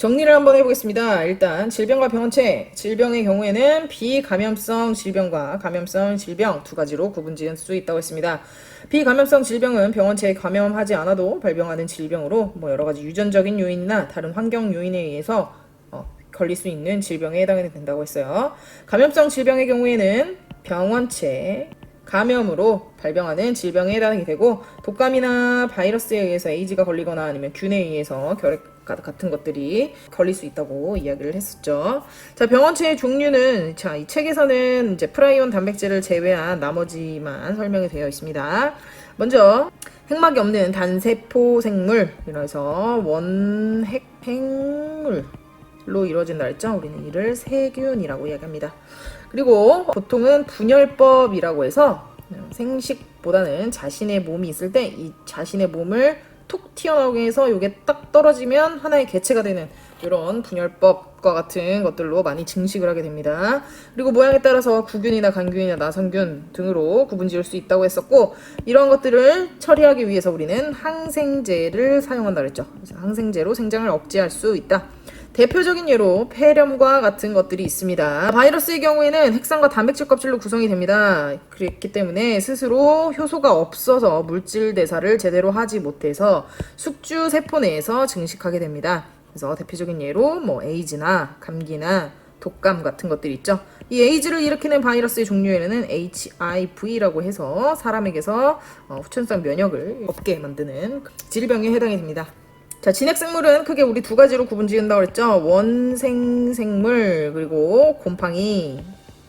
정리를 한번 해보겠습니다. 일단 질병과 병원체, 질병의 경우에는 비감염성 질병과 감염성 질병 두 가지로 구분 지을 수 있다고 했습니다. 비감염성 질병은 병원체에 감염하지 않아도 발병하는 질병으로 뭐 여러 가지 유전적인 요인이나 다른 환경 요인에 의해서 어, 걸릴 수 있는 질병에 해당이 된다고 했어요. 감염성 질병의 경우에는 병원체, 감염으로 발병하는 질병에 해당이 되고 독감이나 바이러스에 의해서 에이즈가 걸리거나 아니면 균에 의해서 결핵 같은 것들이 걸릴 수 있다고 이야기를 했었죠. 자, 병원체의 종류는 자, 이 책에서는 이제 프라이온 단백질을 제외한 나머지만 설명이 되어 있습니다. 먼저 핵막이 없는 단세포 생물 이라서 원핵행물로 이루어진다 했죠. 우리는 이를 세균이라고 이야기합니다. 그리고 보통은 분열법이라고 해서 생식보다는 자신의 몸이 있을 때 이 자신의 몸을 툭 튀어나오게 해서 이게 딱 떨어지면 하나의 개체가 되는 이런 분열법과 같은 것들로 많이 증식을 하게 됩니다. 그리고 모양에 따라서 구균이나 간균이나 나선균 등으로 구분 지을 수 있다고 했었고 이런 것들을 처리하기 위해서 우리는 항생제를 사용한다 그랬죠. 항생제로 생장을 억제할 수 있다. 대표적인 예로 폐렴과 같은 것들이 있습니다. 바이러스의 경우에는 핵산과 단백질 껍질로 구성이 됩니다. 그렇기 때문에 스스로 효소가 없어서 물질 대사를 제대로 하지 못해서 숙주 세포 내에서 증식하게 됩니다. 그래서 대표적인 예로 뭐 에이즈나 감기나 독감 같은 것들이 있죠. 이 에이즈를 일으키는 바이러스의 종류에는 HIV라고 해서 사람에게서 어, 후천성 면역을 없게 만드는 질병에 해당이 됩니다. 자, 진핵생물은 크게 우리 두 가지로 구분 지은다고 그랬죠. 원생생물, 그리고 곰팡이,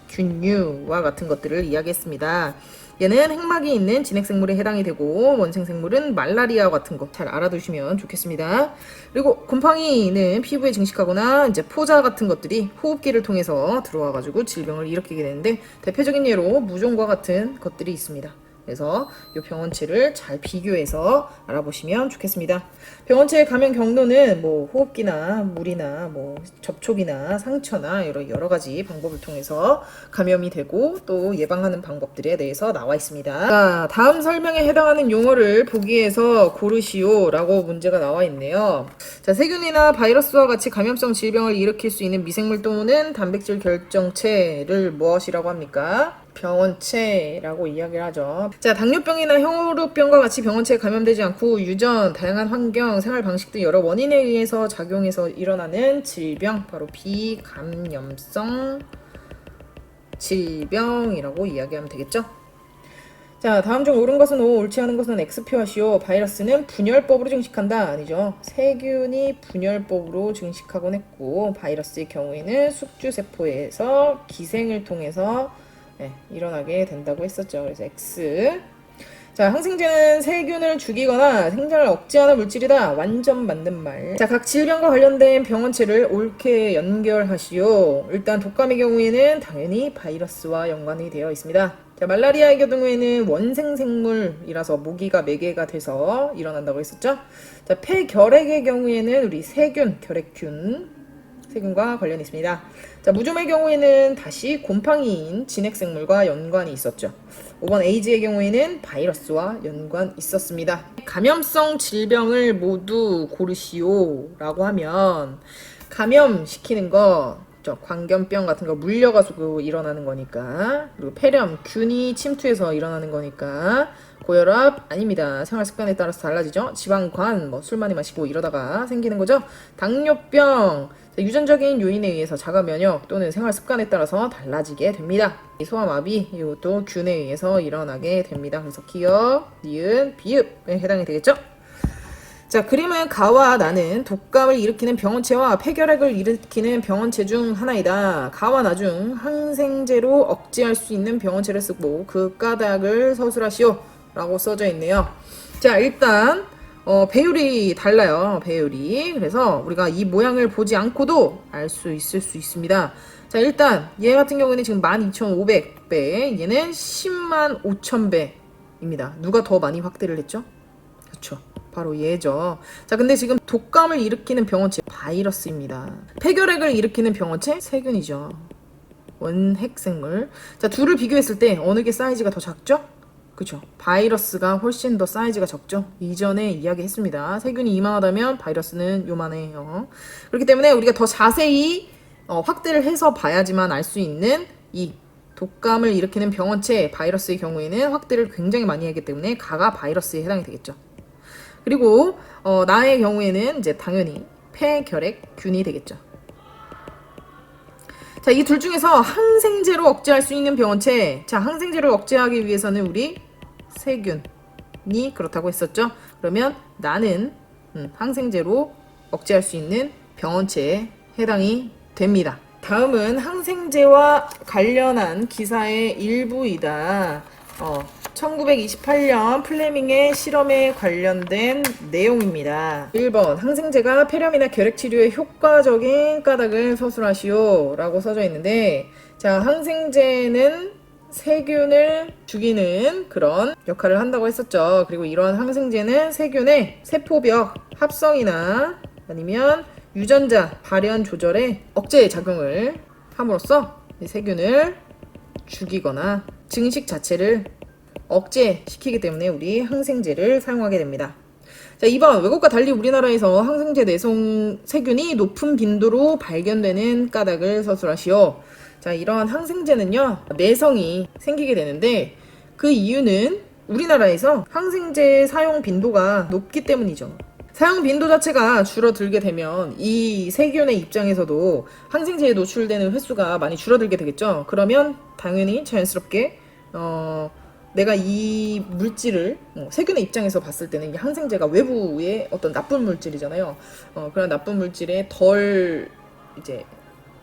균류와 같은 것들을 이야기했습니다. 얘는 핵막이 있는 진핵생물에 해당이 되고 원생생물은 말라리아 같은 거 잘 알아두시면 좋겠습니다. 그리고 곰팡이는 피부에 증식하거나 이제 포자 같은 것들이 호흡기를 통해서 들어와 가지고 질병을 일으키게 되는데 대표적인 예로 무종과 같은 것들이 있습니다. 그래서 이 병원체를 잘 비교해서 알아보시면 좋겠습니다. 병원체 감염 경로는 뭐 호흡기나 물이나 뭐 접촉이나 상처나 여러 여러 가지 방법을 통해서 감염이 되고 또 예방하는 방법들에 대해서 나와 있습니다. 자, 다음 설명에 해당하는 용어를 보기에서 고르시오라고 문제가 나와 있네요. 자, 세균이나 바이러스와 같이 감염성 질병을 일으킬 수 있는 미생물 또는 단백질 결정체를 무엇이라고 합니까? 병원체라고 이야기를 하죠. 자, 당뇨병이나 혈우병과 같이 병원체에 감염되지 않고 유전, 다양한 환경, 생활 방식 등 여러 원인에 의해서 작용해서 일어나는 질병, 바로 비감염성 질병이라고 이야기하면 되겠죠. 자, 다음 중 옳은 것은 O, 옳지 않은 것은 X 표하시오. 바이러스는 분열법으로 증식한다. 아니죠. 세균이 분열법으로 증식하곤 했고, 바이러스의 경우에는 숙주세포에서 기생을 통해서 네, 일어나게 된다고 했었죠. 그래서 X. 자, 항생제는 세균을 죽이거나 생장을 억제하는 물질이다. 완전 맞는 말. 자, 각 질병과 관련된 병원체를 옳게 연결하시오. 일단 독감의 경우에는 당연히 바이러스와 연관이 되어 있습니다. 자, 말라리아의 경우에는 원생생물이라서 모기가 매개가 돼서 일어난다고 했었죠. 자, 폐결핵의 경우에는 우리 세균, 결핵균, 세균과 관련이 있습니다. 자, 무좀의 경우에는 다시 곰팡이인 진핵생물과 연관이 있었죠. 5번 에이즈의 경우에는 바이러스와 연관 있었습니다. 감염성 질병을 모두 고르시오라고 하면 감염시키는 거저 광견병 같은 거 물려가지고 일어나는 거니까 그리고 폐렴 균이 침투해서 일어나는 거니까 고혈압 아닙니다. 생활 습관에 따라서 달라지죠. 지방관 뭐 술 많이 마시고 이러다가 생기는 거죠. 당뇨병 유전적인 요인에 의해서 자가 면역 또는 생활 습관에 따라서 달라지게 됩니다. 소아마비 이것도 균에 의해서 일어나게 됩니다. 그래서 기억, 니은, 비읍에 해당이 되겠죠. 자, 그림은 가와 나는 독감을 일으키는 병원체와 폐결핵을 일으키는 병원체 중 하나이다. 가와 나 중 항생제로 억제할 수 있는 병원체를 쓰고 그 까닭을 서술하시오. 라고 써져 있네요. 자, 일단 어, 배율이 달라요. 배율이. 그래서 우리가 이 모양을 보지 않고도 알 수 있을 수 있습니다. 자, 일단 얘 같은 경우에는 지금 12,500배, 얘는 10만 5,000배입니다. 누가 더 많이 확대를 했죠? 그렇죠. 바로 얘죠. 자, 근데 지금 독감을 일으키는 병원체 바이러스입니다. 폐결핵을 일으키는 병원체 세균이죠. 원핵생물. 자, 둘을 비교했을 때 어느 게 사이즈가 더 작죠? 그죠. 바이러스가 훨씬 더 사이즈가 적죠. 이전에 이야기했습니다. 세균이 이만하다면 바이러스는 요만해요. 그렇기 때문에 우리가 더 자세히 어, 확대를 해서 봐야지만 알 수 있는 이 독감을 일으키는 병원체 바이러스의 경우에는 확대를 굉장히 많이 하기 때문에 가가 바이러스에 해당이 되겠죠. 그리고 어, 나의 경우에는 이제 당연히 폐결핵균이 되겠죠. 자, 이 둘 중에서 항생제로 억제할 수 있는 병원체. 자, 항생제를 억제하기 위해서는 우리 세균이 그렇다고 했었죠. 그러면 나는 음, 항생제로 억제할 수 있는 병원체에 해당이 됩니다. 다음은 항생제와 관련한 기사의 일부이다. 어, 1928년 플레밍의 실험에 관련된 내용입니다. 1번 항생제가 폐렴이나 결핵 치료에 효과적인 까닭을 서술하시오 라고 써져 있는데 자 항생제는 세균을 죽이는 그런 역할을 한다고 했었죠. 그리고 이러한 항생제는 세균의 세포벽 합성이나 아니면 유전자 발현 조절에 억제 작용을 함으로써 이 세균을 죽이거나 증식 자체를 억제시키기 때문에 우리 항생제를 사용하게 됩니다. 자, 2번 외국과 달리 우리나라에서 항생제 내성 세균이 높은 빈도로 발견되는 까닭을 서술하시오. 자, 이러한 항생제는요, 내성이 생기게 되는데 그 이유는 우리나라에서 항생제 사용 빈도가 높기 때문이죠. 사용 빈도 자체가 줄어들게 되면 이 세균의 입장에서도 항생제에 노출되는 횟수가 많이 줄어들게 되겠죠. 그러면 당연히 자연스럽게 어, 내가 이 물질을 어, 세균의 입장에서 봤을 때는 이 항생제가 외부의 어떤 나쁜 물질이잖아요. 어, 그런 나쁜 물질에 덜 이제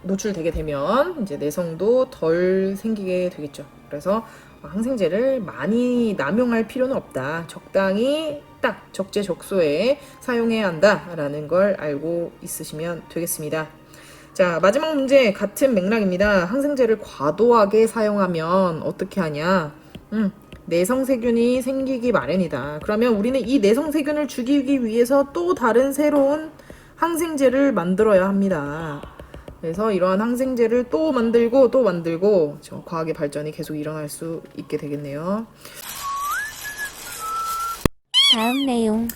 노출되게 되면 이제 내성도 덜 생기게 되겠죠. 그래서 항생제를 많이 남용할 필요는 없다. 적당히 딱 적재적소에 사용해야 한다라는 걸 알고 있으시면 되겠습니다. 자, 마지막 문제 같은 맥락입니다. 항생제를 과도하게 사용하면 어떻게 하냐? 음, 내성세균이 생기기 마련이다. 그러면 우리는 이 내성세균을 죽이기 위해서 또 다른 새로운 항생제를 만들어야 합니다. 그래서 이러한 항생제를 또 만들고 또 만들고 저 과학의 발전이 계속 일어날 수 있게 되겠네요. 다음 내용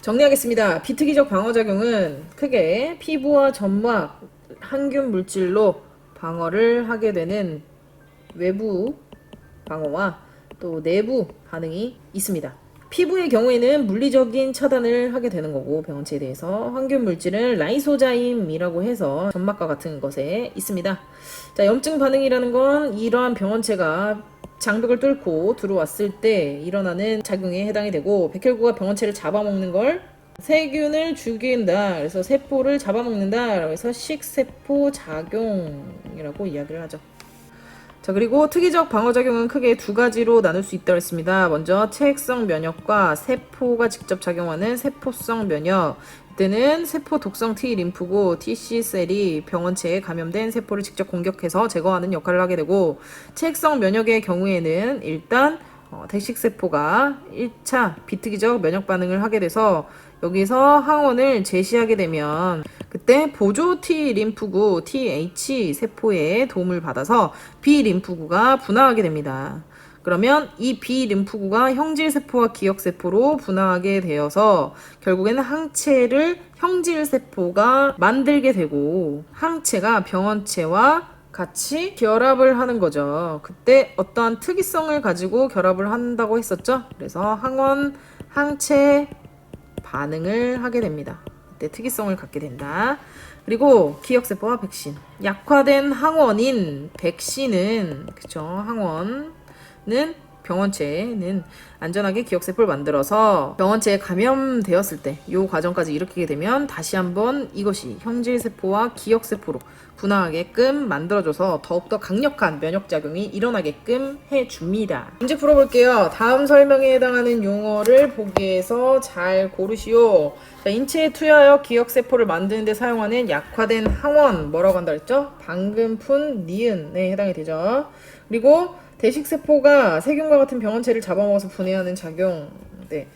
정리하겠습니다. 비특이적 방어작용은 크게 피부와 점막, 항균 물질로 방어를 하게 되는 외부 방어와 또 내부 반응이 있습니다. 피부의 경우에는 물리적인 차단을 하게 되는 거고 병원체에 대해서 항균 물질은 라이소자임이라고 해서 점막과 같은 것에 있습니다. 자, 염증 반응이라는 건 이러한 병원체가 장벽을 뚫고 들어왔을 때 일어나는 작용에 해당이 되고 백혈구가 병원체를 잡아먹는 걸 세균을 죽인다. 그래서 세포를 잡아먹는다. 그래서 식세포 작용이라고 이야기를 하죠. 자 그리고 특이적 방어작용은 크게 두 가지로 나눌 수 있다고 했습니다. 먼저 체액성 면역과 세포가 직접 작용하는 세포성 면역. 이때는 세포 독성 T 림프고 TC셀이 병원체에 감염된 세포를 직접 공격해서 제거하는 역할을 하게 되고 체액성 면역의 경우에는 일단 어, 대식세포가 1차 비특이적 면역 반응을 하게 돼서 여기서 항원을 제시하게 되면 그때 보조 T 림프구 TH 세포의 도움을 받아서 B 림프구가 분화하게 됩니다. 그러면 이 B 림프구가 형질 세포와 기억 세포로 분화하게 되어서 결국에는 항체를 형질 세포가 만들게 되고 항체가 병원체와 같이 결합을 하는 거죠. 그때 어떠한 특이성을 가지고 결합을 한다고 했었죠. 그래서 항원 항체 반응을 하게 됩니다. 이때 특이성을 갖게 된다. 그리고 기억세포와 백신. 약화된 항원인 백신은 그쵸 항원은 병원체는 안전하게 기억세포를 만들어서 병원체에 감염되었을 때 이 과정까지 일으키게 되면 다시 한번 이것이 형질세포와 기억세포로 분화하게끔 만들어줘서 더욱더 강력한 면역작용이 일어나게끔 해줍니다. 문제 풀어볼게요. 다음 설명에 해당하는 용어를 보기에서 잘 고르시오. 자, 인체에 투여하여 기억세포를 만드는 데 사용하는 약화된 항원 뭐라고 한다 그랬죠? 방금 푼 니은에 해당이 되죠. 그리고 대식세포가 세균과 같은 병원체를 잡아먹어서 분해하는 작용. 네.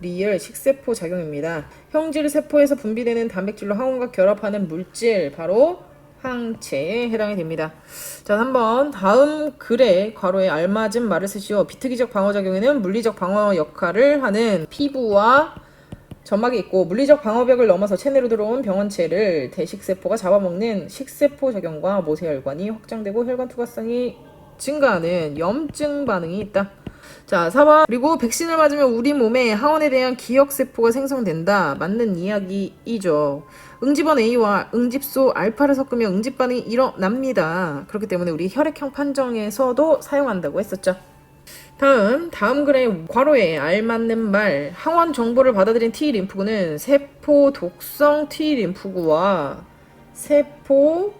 리얼 식세포 작용입니다. 형질 세포에서 분비되는 단백질로 항원과 결합하는 물질 바로 항체에 해당이 됩니다. 자, 한번 다음 글에 괄호에 알맞은 말을 쓰시오. 비특이적 방어 작용에는 물리적 방어 역할을 하는 피부와 점막이 있고 물리적 방어벽을 넘어서 체내로 들어온 병원체를 대식세포가 잡아먹는 식세포 작용과 모세혈관이 확장되고 혈관 투과성이 증가하는 염증 반응이 있다. 자, 4번. 그리고 백신을 맞으면 우리 몸에 항원에 대한 기억세포가 생성된다. 맞는 이야기이죠. 응집원 A와 응집소 알파를 섞으면 응집 반응이 일어납니다. 그렇기 때문에 우리 혈액형 판정에서도 사용한다고 했었죠. 다음 다음 글의 괄호에 알맞는 말 항원 정보를 받아들인 T 림프구는 세포 독성 T 림프구와 세포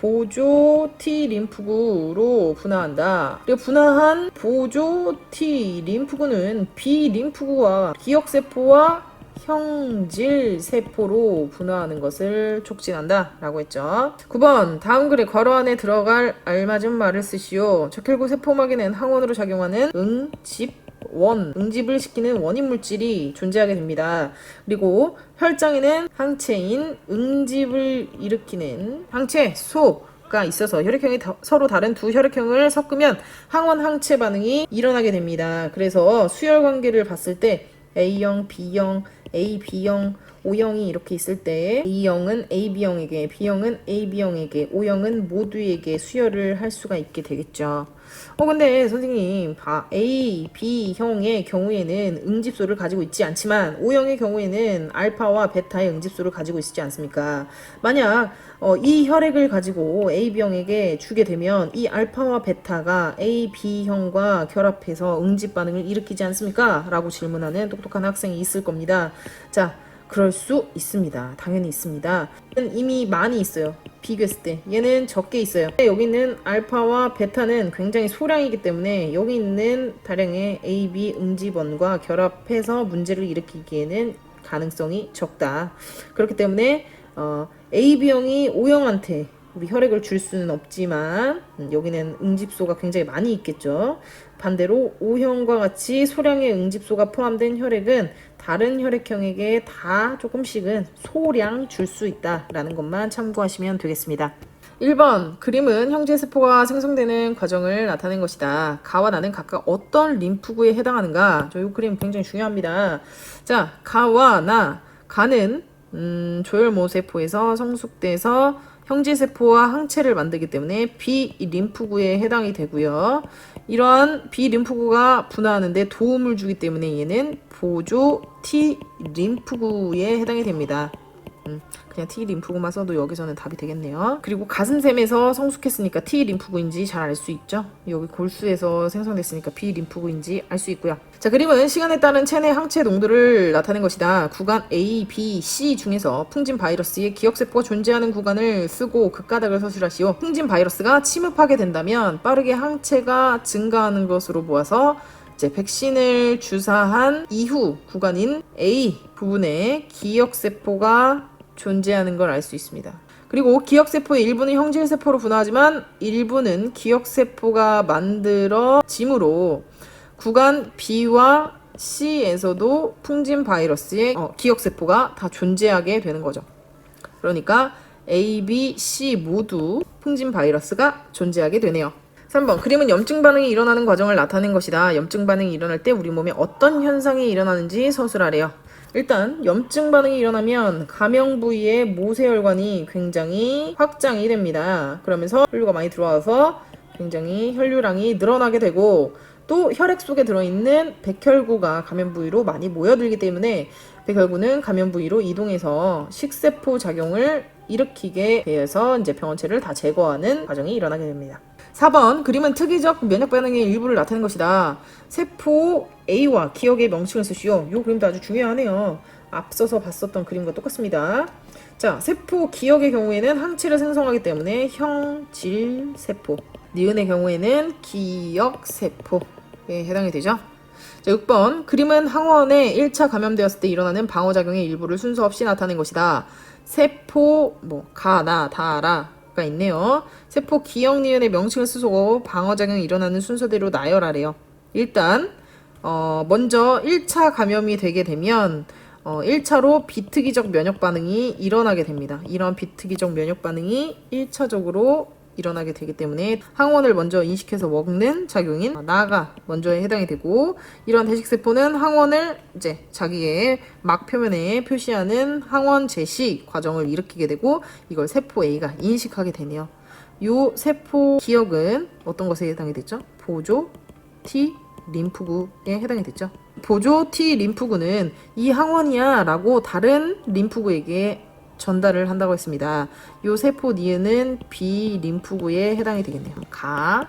보조 T 림프구로 분화한다. 그리고 분화한 보조 T 림프구는 B 림프구와 기억 세포와 형질 세포로 분화하는 것을 촉진한다 라고 했죠. 9번 다음 글에 괄호 안에 들어갈 알맞은 말을 쓰시오. 적혈구 세포막에는 항원으로 작용하는 응집 원, 응집을 시키는 원인 물질이 존재하게 됩니다. 그리고 혈장에는 항체인 응집을 일으키는 항체 소 가 있어서 혈액형이 다- 서로 다른 두 혈액형을 섞으면 항원 항체 반응이 일어나게 됩니다. 그래서 수열 관계를 봤을 때 A형, B형, AB형, O형이 이렇게 있을 때 A형은 AB형에게, B형은 AB형에게, O형은 모두에게 수혈을 할 수가 있게 되겠죠. 어 근데 선생님 바- A, B형의 경우에는 응집소를 가지고 있지 않지만 O형의 경우에는 알파와 베타의 응집소를 가지고 있지 않습니까? 만약 어, 이 혈액을 가지고 AB형에게 주게 되면 이 알파와 베타가 AB형과 결합해서 응집 반응을 일으키지 않습니까? 라고 질문하는 똑똑한 학생이 있을 겁니다. 자, 그럴 수 있습니다. 당연히 있습니다. 이미 많이 있어요. 비교했을 때. 얘는 적게 있어요. 여기 있는 알파와 베타는 굉장히 소량이기 때문에 여기 있는 다량의 AB 응집원과 결합해서 문제를 일으키기에는 가능성이 적다. 그렇기 때문에 어, AB형이 O형한테 우리 혈액을 줄 수는 없지만 음, 여기는 응집소가 굉장히 많이 있겠죠. 반대로 O형과 같이 소량의 응집소가 포함된 혈액은 다른 혈액형에게 다 조금씩은 소량 줄 수 있다라는 것만 참고하시면 되겠습니다. 1번 그림은 형제 세포가 생성되는 과정을 나타낸 것이다. 가와 나는 각각 어떤 림프구에 해당하는가? 저이 그림 굉장히 중요합니다. 자, 가와 나 가는 음, 조혈모 세포에서 성숙돼서 형제 세포와 항체를 만들기 때문에 B 림프구에 해당이 되고요. 이러한 B 림프구가 분화하는데 도움을 주기 때문에 얘는 보조 T 림프구에 해당이 됩니다. 음, 그냥 T 림프구만 써도 여기서는 답이 되겠네요. 그리고 가슴샘에서 성숙했으니까 T 림프구인지 잘 알 수 있죠. 여기 골수에서 생성됐으니까 B 림프구인지 알 수 있고요. 자, 그림은 시간에 따른 체내 항체 농도를 나타낸 것이다. 구간 A, B, C 중에서 풍진 바이러스의 기억세포가 존재하는 구간을 쓰고 극가닥을 서술하시오. 풍진 바이러스가 침입하게 된다면 빠르게 항체가 증가하는 것으로 보아서 이제 백신을 주사한 이후 구간인 A 부분에 기억세포가 존재하는 걸 알 수 있습니다. 그리고 기억세포의 일부는 형질세포로 분화하지만 일부는 기억세포가 만들어짐으로 구간 B와 C에서도 풍진 바이러스의 어, 기억세포가 다 존재하게 되는 거죠. 그러니까 A, B, C 모두 풍진 바이러스가 존재하게 되네요. 3번 그림은 염증 반응이 일어나는 과정을 나타낸 것이다. 염증 반응이 일어날 때 우리 몸에 어떤 현상이 일어나는지 서술하래요. 일단 염증 반응이 일어나면 감염 부위의 모세혈관이 굉장히 확장이 됩니다. 그러면서 혈류가 많이 들어와서 굉장히 혈류량이 늘어나게 되고 또 혈액 속에 들어있는 백혈구가 감염 부위로 많이 모여들기 때문에 백혈구는 감염 부위로 이동해서 식세포 작용을 일으키게 되어서 이제 병원체를 다 제거하는 과정이 일어나게 됩니다. 4번 그림은 특이적 면역 반응의 일부를 나타낸 것이다. 세포 A와 기억의 명칭을 쓰시오. 이 그림도 아주 중요하네요. 앞서서 봤었던 그림과 똑같습니다. 자, 세포 기억의 경우에는 항체를 생성하기 때문에 형 질 세포. 니은의 경우에는 기억 세포에 해당이 되죠. 자, 6번 그림은 항원에 1차 감염되었을 때 일어나는 방어작용의 일부를 순서 없이 나타낸 것이다. 세포 뭐 가 나 다 라 가 있네요. 세포 기억 니은의 명칭을 쓰고 방어작용이 일어나는 순서대로 나열하래요. 일단 어, 먼저 1차 감염이 되게 되면 어, 1차로 비특이적 면역 반응이 일어나게 됩니다. 이런 비특이적 면역 반응이 1차적으로 일어나게 되기 때문에 항원을 먼저 인식해서 먹는 작용인 나가 먼저 해당이 되고 이런 대식세포는 항원을 이제 자기의 막 표면에 표시하는 항원 제시 과정을 일으키게 되고 이걸 세포 A가 인식하게 되네요. 요 세포 기억은 어떤 것에 해당이 됐죠? 보조 T 림프구에 해당이 됐죠. 보조 T 림프구는 이 항원이야 라고 다른 림프구에게 전달을 한다고 했습니다. 요 세포 니은은 B 림프구에 해당이 되겠네요. 가.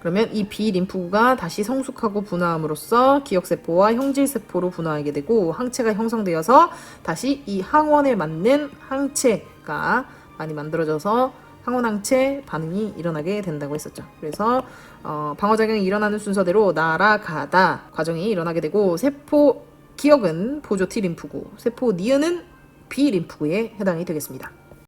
그러면 이 B 림프구가 다시 성숙하고 분화함으로써 기억세포와 형질세포로 분화하게 되고 항체가 형성되어서 다시 이 항원에 맞는 항체가 많이 만들어져서 항원항체 반응이 일어나게 된다고 했었죠. 그래서 어, 방어작용이 일어나는 순서대로 날아가다 과정이 일어나게 되고 세포 기억은 보조 T 림프구, 세포 니은은 B 림프구에 해당이 되겠습니다.